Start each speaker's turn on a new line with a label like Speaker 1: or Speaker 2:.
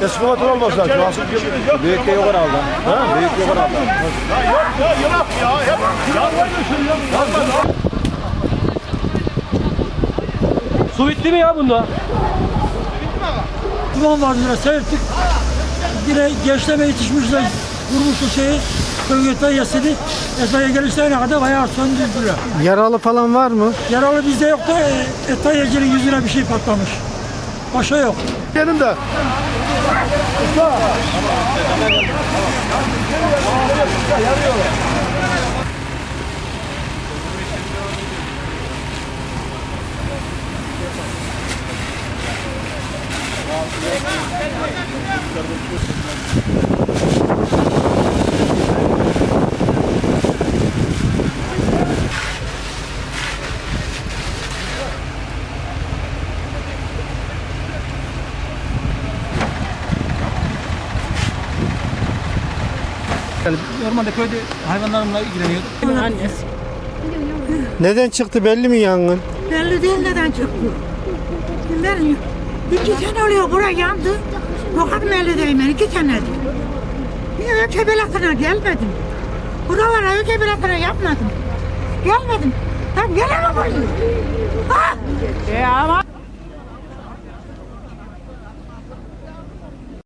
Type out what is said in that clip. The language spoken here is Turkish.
Speaker 1: Teslimat olmaz zaten.
Speaker 2: Büyük de yok herhalde. Ha? Büyük yok herhalde.
Speaker 1: Ya yok ya yok ya. Hep yanlışın yok.
Speaker 2: Su bitti mi ya bunda?
Speaker 3: Su bitti mi abi? Ulan vardı ya seyrettik. Yine gençleme yetişmişler. Vurmuştu şeyi. Köyüten yesini. Esma'ya gelişlerine kadar bayağı söndürdüler.
Speaker 4: Yaralı falan var mı?
Speaker 3: Yaralı bizde yok da e, Etayeci'nin yüzüne bir şey patlamış. Başka yok.
Speaker 1: Benim de.
Speaker 2: Normalde köyde hayvanlarımla ilgileniyordum.
Speaker 5: Annesi.
Speaker 4: Neden çıktı belli mi yangın?
Speaker 5: Belli değil neden çıktı. Bilmiyorum. İki sene oluyor bura yandı. Bakalım belli değil ben iki senedir. Bir öke belasına gelmedim. Buralara öke belasına yapmadım. Gelmedim. Tam gelemem oraya. Ha!
Speaker 6: E ama